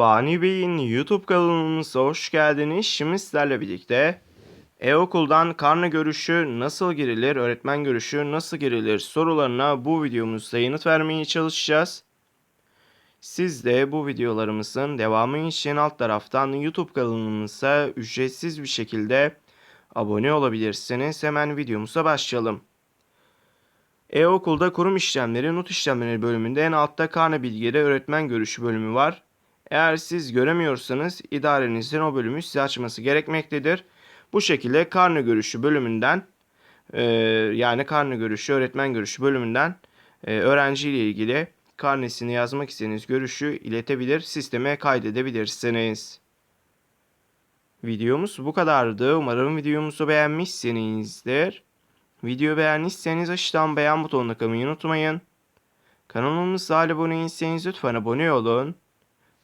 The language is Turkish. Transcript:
Fani Bey'in YouTube kanalımıza hoş geldiniz. Şimdi sizlerle birlikte e-okuldan karne görüşü nasıl girilir, öğretmen görüşü nasıl girilir sorularına bu videomuzda yanıt vermeye çalışacağız. Siz de bu videolarımızın devamı için alt taraftan YouTube kanalımıza ücretsiz bir şekilde abone olabilirsiniz. Hemen videomuza başlayalım. E-okulda kurum işlemleri, not işlemleri bölümünde en altta karne bilgileri öğretmen görüşü bölümü var. Eğer siz göremiyorsanız idarenizin o bölümü size açması gerekmektedir. Bu şekilde karne görüşü bölümünden e, yani karne görüşü, öğretmen görüşü bölümünden e, öğrenci ile ilgili karnesini yazmak istediğiniz görüşü iletebilir, sisteme kaydedebilirsiniz. Videomuz bu kadardı. Umarım videomuzu beğenmişsinizdir. Video beğendiyseniz aşağıdan beğen butonuna kalmayı unutmayın. Kanalımıza abone değilseniz lütfen abone olun.